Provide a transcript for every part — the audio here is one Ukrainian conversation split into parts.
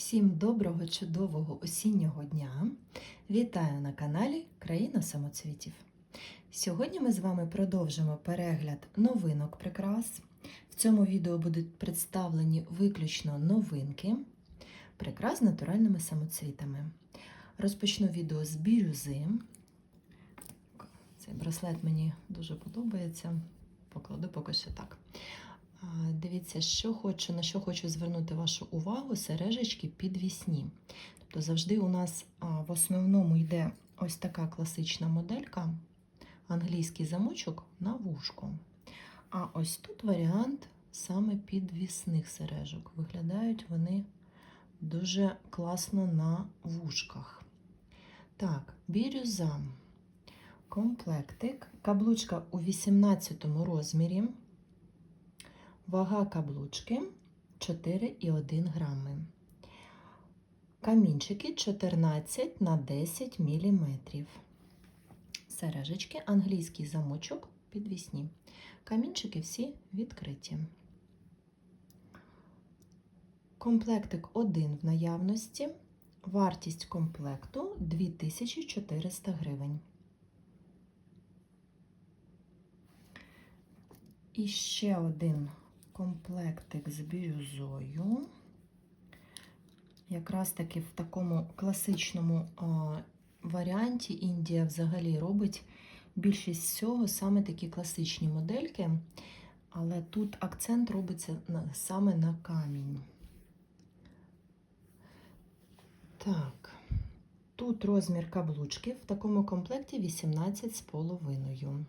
Всім доброго, чудового осіннього дня! Вітаю на каналі Країна самоцвітів. Сьогодні ми з вами продовжимо перегляд новинок прикрас. В цьому відео будуть представлені виключно новинки прикрас з натуральними самоцвітами. Розпочну відео з бірюзи. Цей браслет мені дуже подобається. Покладу поки що так. Дивіться, що хочу, на що хочу звернути вашу увагу, сережечки підвісні. Тобто завжди у нас в основному йде ось така класична моделька, англійський замочок на вушко. А ось тут варіант саме підвісних сережок. Виглядають вони дуже класно на вушках. Так, бірюза. Комплектик. Каблучка у 18 розмірі. Вага каблучки 4,1 грами. Камінчики 14 на 10 мм. Сережечки, англійський замочок підвісні. Камінчики всі відкриті. Комплектик 1 в наявності. Вартість комплекту 2400 гривень. І ще один комплектик з бірюзою. Якраз таки в такому класичному варіанті Індія взагалі робить більшість всього саме такі класичні модельки, але тут акцент робиться саме на камінь. Так, тут розмір каблучки в такому комплекті 18,5.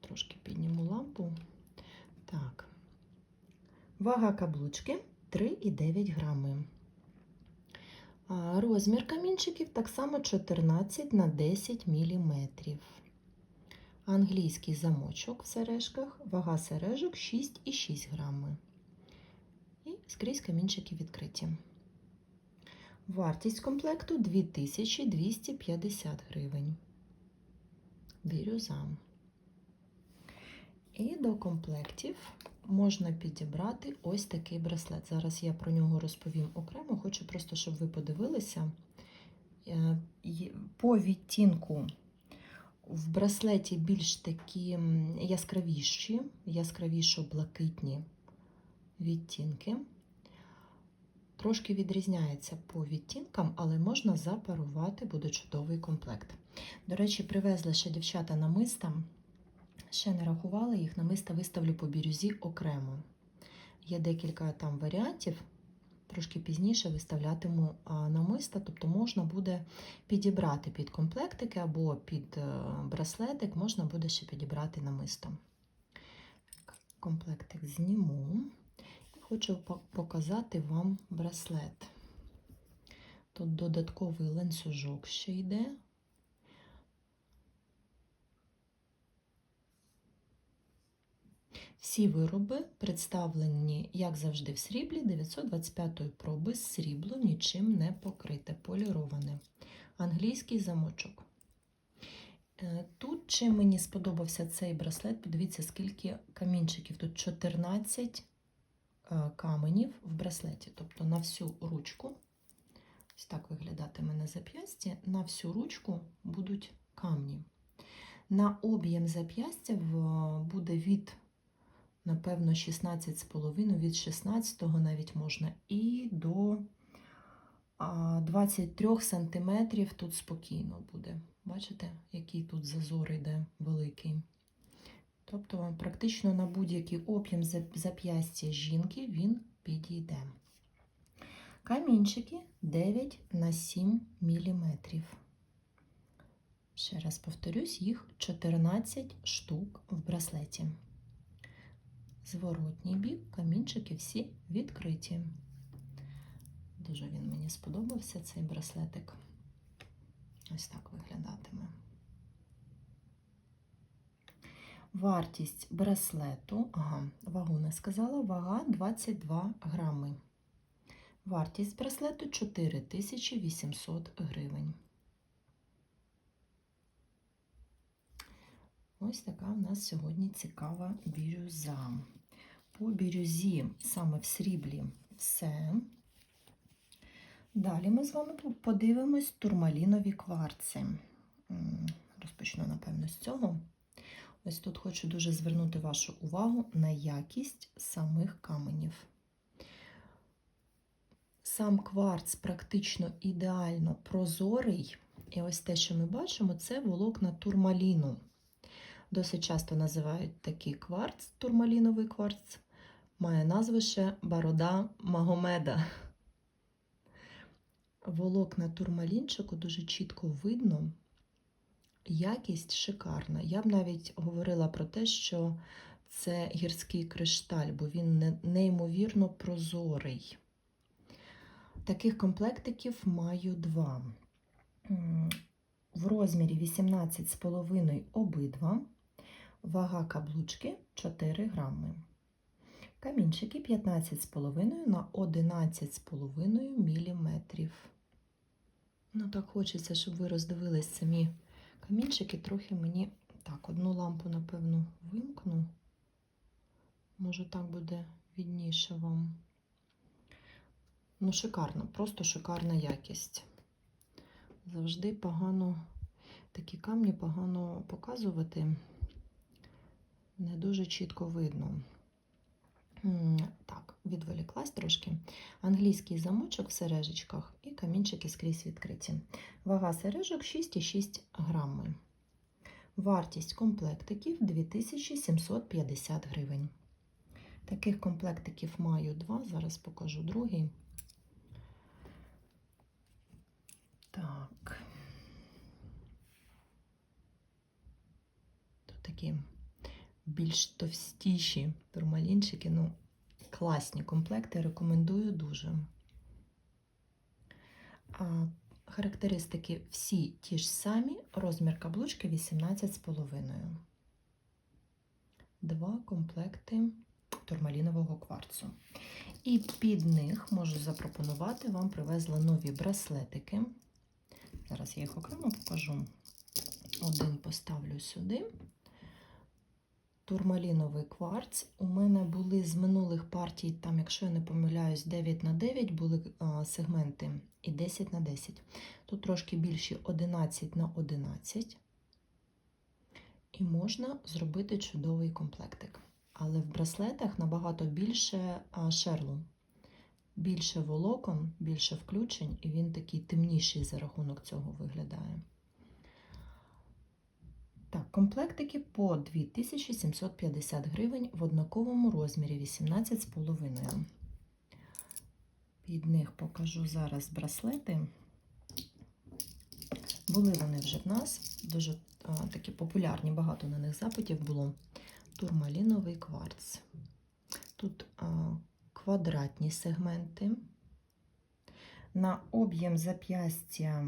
Трошки підніму лампу. Так. Вага каблучки 3,9 грами. Розмір камінчиків так само 14 на 10 мм. Англійський замочок в сережках, вага сережок 6,6 грами. І скрізь камінчики відкриті. Вартість комплекту 2250 гривень. Бірюза. І до комплектів можна підібрати ось такий браслет. Зараз я про нього розповім окремо, хочу просто, щоб ви подивилися. Е, по відтінку в браслеті більш такі яскравіші, яскравішо-блакитні відтінки. Трошки відрізняється по відтінкам, але можна запарувати, буде чудовий комплект. До речі, привезли ще дівчата намиста. Ще не рахувала їх, намиста виставлю по бірюзі окремо. Є декілька там варіантів, трошки пізніше виставлятиму намиста, тобто можна буде підібрати під комплектики або під браслетик, можна буде ще підібрати намисто. Комплектик зніму і хочу показати вам браслет. Тут додатковий ланцюжок ще йде. Всі вироби представлені, як завжди, в сріблі 925 проби з срібло нічим не покрите, поліроване. Англійський замочок. Тут, чим мені сподобався цей браслет, подивіться, скільки камінчиків. Тут 14 каменів в браслеті, тобто на всю ручку. Ось так виглядатиме на зап'ясті. На всю ручку будуть камні. На об'єм зап'ястя буде від напевно, 16,5, від 16 навіть можна, і до 23 см тут спокійно буде. Бачите, який тут зазор йде великий. Тобто, практично на будь-який об'єм зап'ястя жінки він підійде. Камінчики 9 на 7 мм. Ще раз повторюсь, їх 14 штук в браслеті зворотній бік, камінчики всі відкриті. Дуже він мені сподобався, цей браслетик. Ось так виглядатиме. Вартість браслету, ага, вагу не сказала, вага 22 грами. Вартість браслету 4800 гривень. Ось така в нас сьогодні цікава бірюза. По бірюзі саме в сріблі все. Далі ми з вами подивимось турмалінові кварци. Розпочну, напевно, з цього. Ось тут хочу дуже звернути вашу увагу на якість самих каменів. Сам кварц практично ідеально прозорий. І ось те, що ми бачимо, це волокна турмаліну. Досить часто називають такий кварц, турмаліновий кварц, має назву ще Барода Магомеда. Волокна турмалінчику дуже чітко видно. Якість шикарна. Я б навіть говорила про те, що це гірський кришталь, бо він неймовірно прозорий. Таких комплектиків маю два. В розмірі 18,5 обидва. Вага каблучки 4 грами. Камінчики 15,5 на 11,5 міліметрів. Ну, так хочеться, щоб ви роздивились самі камінчики. Трохи мені. Так, одну лампу, напевно, вимкну. Може, так буде відніше вам. Ну, шикарно, просто шикарна якість. Завжди погано такі камні погано показувати. Не дуже чітко видно. Так, відволіклась трошки. Англійський замочок в сережечках і камінчики скрізь відкриті. Вага сережок 6,6 грами. Вартість комплектиків 2750 гривень. Таких комплектиків маю два. Зараз покажу другий. Так. Тут такі більш товстіші турмалінчики. Ну, класні комплекти, рекомендую дуже. А, характеристики всі ті ж самі, розмір каблучки 18,5. Два комплекти турмалінового кварцу. І під них можу запропонувати вам привезла нові браслетики. Зараз я їх окремо покажу. Один поставлю сюди. Турмаліновий кварц. У мене були з минулих партій, там, якщо я не помиляюсь, 9 на 9 були а, сегменти і 10 на 10. Тут трошки більші 11 на 11. І можна зробити чудовий комплектик. Але в браслетах набагато більше а, шерлу. Більше волокон, більше включень, і він такий темніший за рахунок цього виглядає. Комплектики по 2750 гривень в однаковому розмірі 18,5. Під них покажу зараз браслети. Були вони вже в нас, дуже а, такі популярні, багато на них запитів було. Турмаліновий кварц. Тут а, квадратні сегменти. На об'єм зап'ястя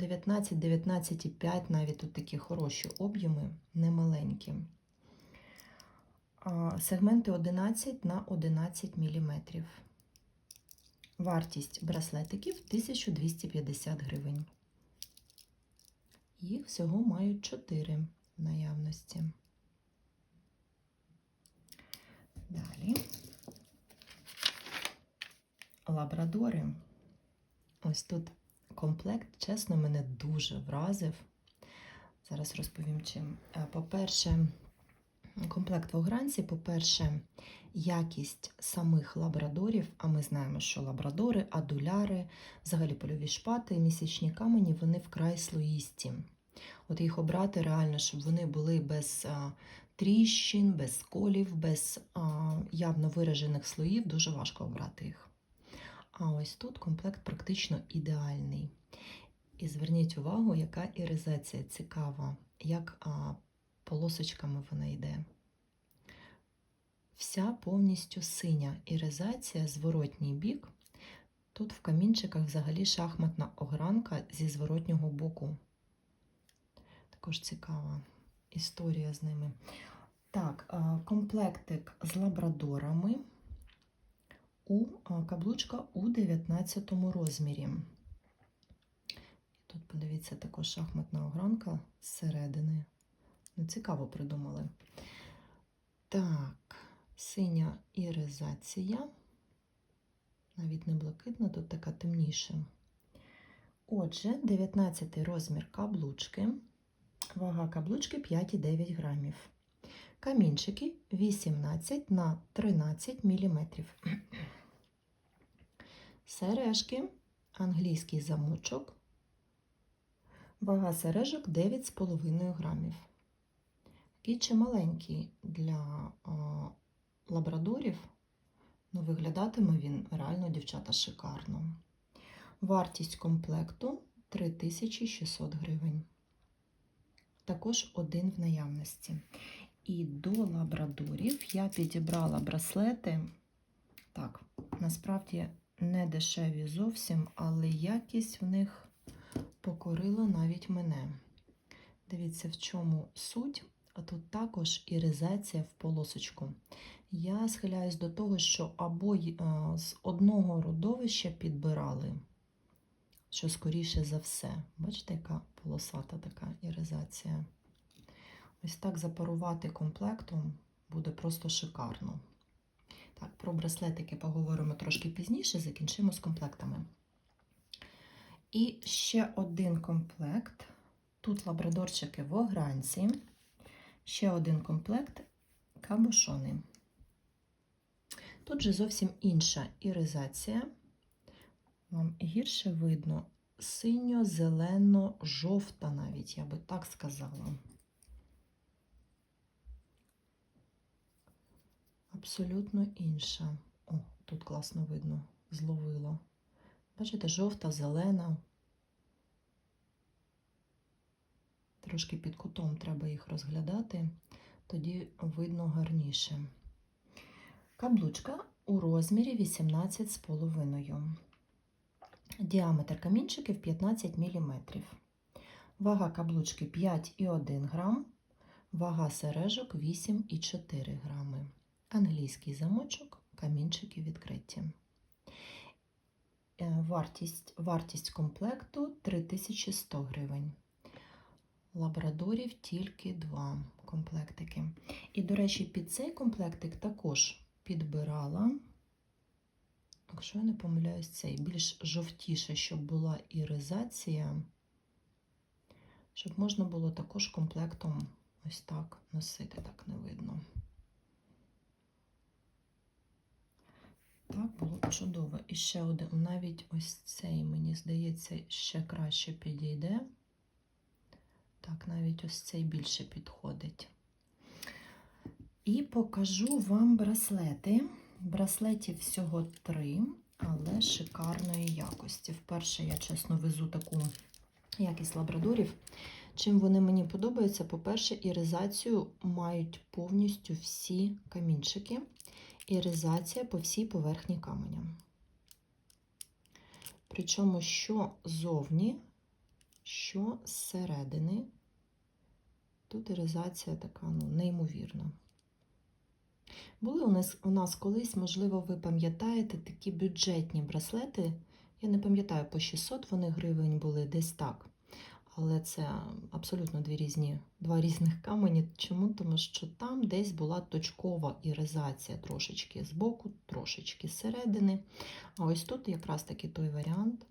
19, 19,5, навіть тут такі хороші об'єми, немаленькі. Сегменти 11 на 11 мм. Вартість браслетиків 1250 гривень. Їх всього мають 4 в наявності. Далі. Лабрадори. Ось тут комплект, чесно, мене дуже вразив. Зараз розповім чим. Е, По-перше, комплект в огранці, по-перше, якість самих лабрадорів, а ми знаємо, що лабрадори, адуляри, взагалі польові шпати, місячні камені, вони вкрай слоїсті. От їх обрати реально, щоб вони були без а, тріщин, без сколів, без а, явно виражених слоїв, дуже важко обрати їх. А ось тут комплект практично ідеальний. І зверніть увагу, яка іризація цікава, як а, полосочками вона йде. Вся повністю синя іризація, зворотній бік. Тут в камінчиках взагалі шахматна огранка зі зворотнього боку. Також цікава історія з ними. Так, комплектик з лабрадорами у каблучка у 19 розмірі. Тут, подивіться, також шахматна огранка зсередини. Ну, цікаво придумали. Так, синя іризація. Навіть не блакитна, тут така темніша. Отже, 19 розмір каблучки. Вага каблучки 5,9 грамів. Камінчики 18 на 13 мм. Сережки, англійський замочок. Вага сережок 9,5 грамів. Такий чималенький для а, лабрадорів. Ну, виглядатиме він реально, дівчата, шикарно. Вартість комплекту 3600 гривень. Також один в наявності. І до лабрадорів я підібрала браслети. Так, насправді не дешеві зовсім, але якість в них покорила навіть мене. Дивіться, в чому суть. А тут також іризація в полосочку. Я схиляюсь до того, що або з одного родовища підбирали, що скоріше за все. Бачите, яка полосата така іризація. Ось так запарувати комплектом буде просто шикарно. Так, про браслетики поговоримо трошки пізніше, закінчимо з комплектами. І ще один комплект. Тут лабрадорчики в огранці. Ще один комплект кабушони. Тут же зовсім інша іризація. Вам гірше видно синьо-зелено-жовта навіть, я би так сказала. Абсолютно інша. О, тут класно видно, зловила. Бачите, жовта, зелена. Трошки під кутом треба їх розглядати, тоді видно гарніше. Каблучка у розмірі 18,5. Діаметр камінчиків 15 мм. Вага каблучки 5,1 грам. Вага сережок 8,4 грами. Англійський замочок, камінчики відкриті. Е, Вартість, вартість комплекту 3100 гривень. Лабрадорів тільки два комплектики. І, до речі, під цей комплектик також підбирала, якщо я не помиляюсь, цей більш жовтіше, щоб була іризація, щоб можна було також комплектом ось так носити, так не видно. Так, було чудово. І ще один, навіть ось цей, мені здається, ще краще підійде. Так, навіть ось цей більше підходить. І покажу вам браслети. Браслетів всього три, але шикарної якості. Вперше я, чесно, везу таку якість лабрадорів. Чим вони мені подобаються? По-перше, іризацію мають повністю всі камінчики. Іризація по всій поверхні каменя. Причому, що зовні, що зсередини, тут іризація така ну, неймовірна. Були у нас, у нас колись, можливо, ви пам'ятаєте такі бюджетні браслети. Я не пам'ятаю, по 600 вони гривень були десь так. Але це абсолютно дві різні, два різних камені. Чому? Тому що там десь була точкова іризація трошечки з боку, трошечки зсередини. А ось тут якраз таки той варіант,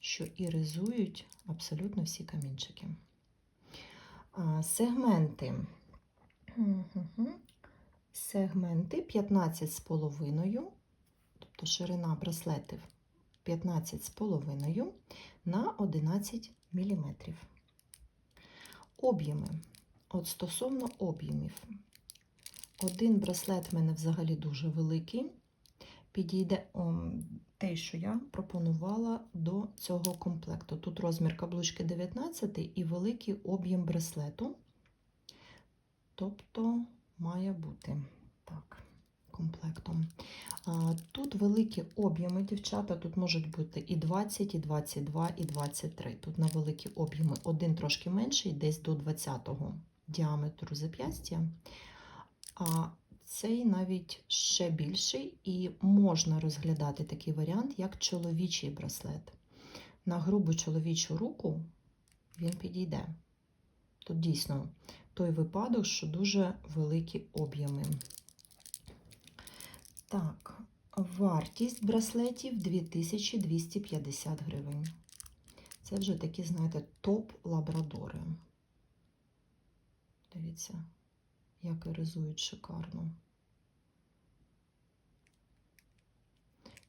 що іризують абсолютно всі камінчики. А, сегменти. Сегменти 15,5, тобто ширина браслетів 15,5 на 11 мм. Об'єми. От стосовно об'ємів. Один браслет в мене взагалі дуже великий. Підійде о, те, що я пропонувала до цього комплекту. Тут розмір каблучки 19 і великий об'єм браслету. Тобто має бути комплектом. Тут великі об'єми, дівчата, тут можуть бути і 20, і 22, і 23. Тут на великі об'єми один трошки менший, десь до 20-го діаметру зап'ястя. А цей навіть ще більший, і можна розглядати такий варіант, як чоловічий браслет. На грубу чоловічу руку він підійде. Тут дійсно той випадок, що дуже великі об'єми. Так, Вартість браслетів 2250 гривень. Це вже такі, знаєте, топ-лабрадори. Дивіться, як ризують шикарно.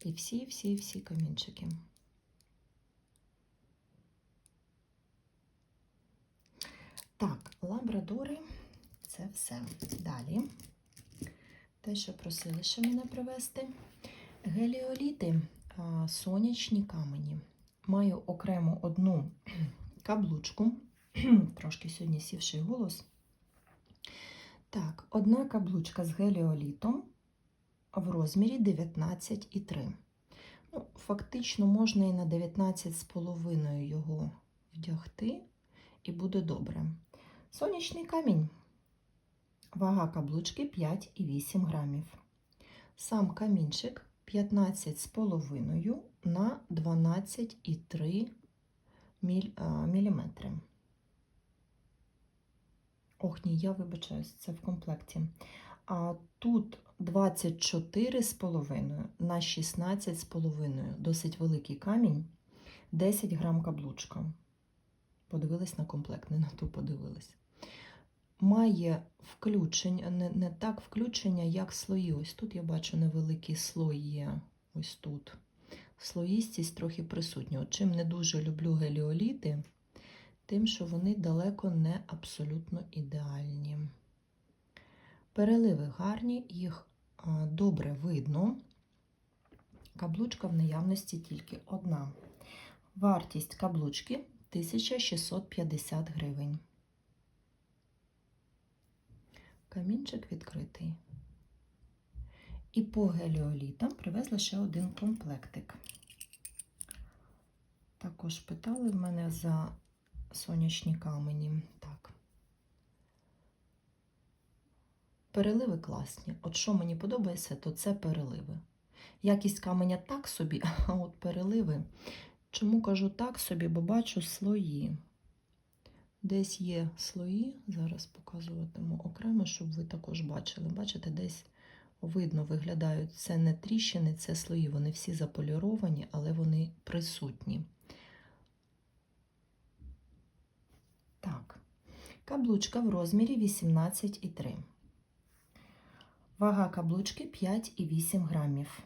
І всі-всі-всі камінчики. Так, лабрадори це все. Далі. Те, що просили ще мене привезти. Геліоліти, сонячні камені. Маю окремо одну каблучку. Трошки сьогодні сівший голос. Так, одна каблучка з геліолітом в розмірі 19,3. Ну, фактично можна і на 19,5 його вдягти, і буде добре. Сонячний камінь. Вага каблучки 5,8 грамів. Сам камінчик 15,5 на 12,3 міль, а, міліметри. Ох, ні, я вибачаюсь, це в комплекті. А тут 24,5 на 16,5. Досить великий камінь. 10 грам каблучка. Подивились на комплект, не на ту подивились. Має включення, не, не так включення, як слої. Ось тут я бачу невеликий слой є. Ось тут. Слоїстість трохи присутня. От чим не дуже люблю геліоліти, тим, що вони далеко не абсолютно ідеальні. Переливи гарні, їх добре видно. Каблучка в наявності тільки одна. Вартість каблучки 1650 гривень. Камінчик відкритий. І по геліолітам привезла ще один комплектик. Також питали в мене за сонячні камені. Так. Переливи класні. От що мені подобається, то це переливи. Якість каменя так собі, а от переливи. Чому кажу так собі, бо бачу слої. Десь є слої, зараз показуватиму окремо, щоб ви також бачили. Бачите, десь видно виглядають це не тріщини, це слої. Вони всі заполіровані, але вони присутні. Так, каблучка в розмірі 18,3. Вага каблучки 5,8 грамів.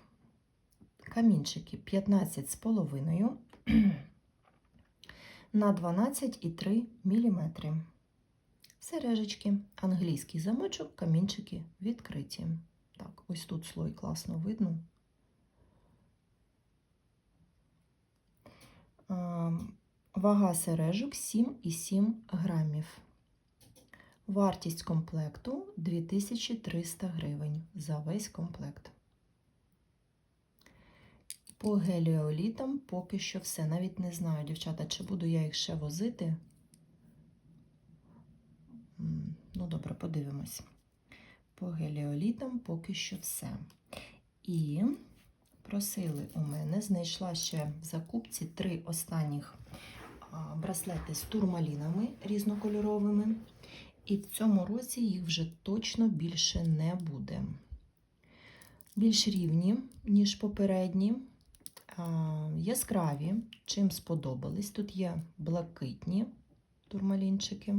Камінчики 15,5 на 12,3 мм. Сережечки, англійський замочок, камінчики відкриті. Так, ось тут слой класно видно. Вага сережок 7,7 грамів. Вартість комплекту 2300 гривень за весь комплект. По геліолітам поки що все. Навіть не знаю, дівчата, чи буду я їх ще возити. Ну, добре, подивимось. По геліолітам поки що все. І просили у мене, знайшла ще в закупці три останніх браслети з турмалінами різнокольоровими. І в цьому році їх вже точно більше не буде. Більш рівні, ніж попередні, яскраві, чим сподобались. Тут є блакитні турмалінчики.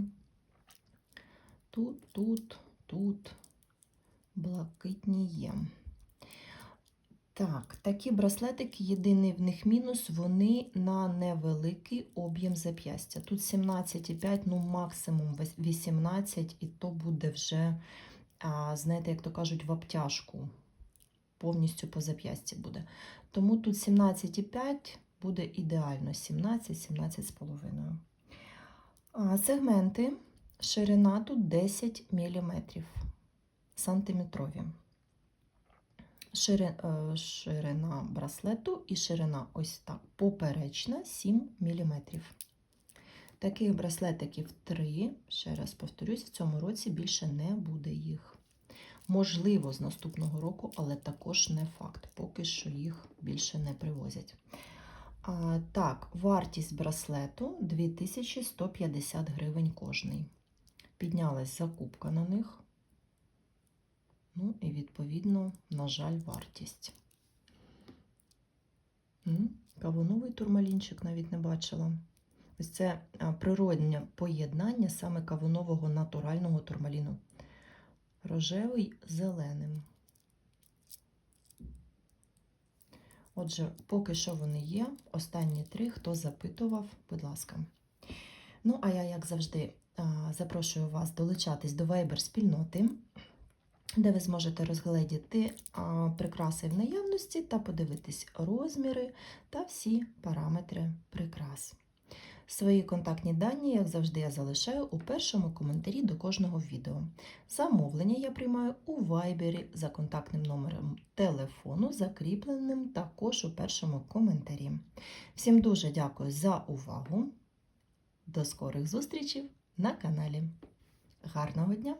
Тут, тут, тут блакитні є. Так, такі браслетики, єдиний в них мінус, вони на невеликий об'єм зап'ястя. Тут 17,5, ну максимум 18, і то буде вже, знаєте, як то кажуть, в обтяжку. Повністю по зап'ясті буде. Тому тут 17,5 буде ідеально 17-17,5. Сегменти ширина тут 10 мм сантиметрові. Ширина, ширина браслету і ширина ось так поперечна 7 мм. Таких браслетиків 3, ще раз повторюсь, в цьому році більше не буде їх. Можливо, з наступного року, але також не факт, поки що їх більше не привозять. А, Так, вартість браслету 2150 гривень кожний. Піднялась закупка на них. Ну і, відповідно, на жаль, вартість. Кавуновий турмалінчик навіть не бачила. Ось це а, природнє поєднання саме кавунового натурального турмаліну. Рожевий зеленим. Отже, поки що вони є. Останні три, хто запитував, будь ласка. Ну, а я, як завжди, запрошую вас долучатись до Viber спільноти, де ви зможете розгледіти прикраси в наявності та подивитись розміри та всі параметри прикрас. Свої контактні дані, як завжди, я залишаю у першому коментарі до кожного відео. Замовлення я приймаю у Viber за контактним номером телефону, закріпленим також у першому коментарі. Всім дуже дякую за увагу. До скорих зустрічей на каналі. Гарного дня!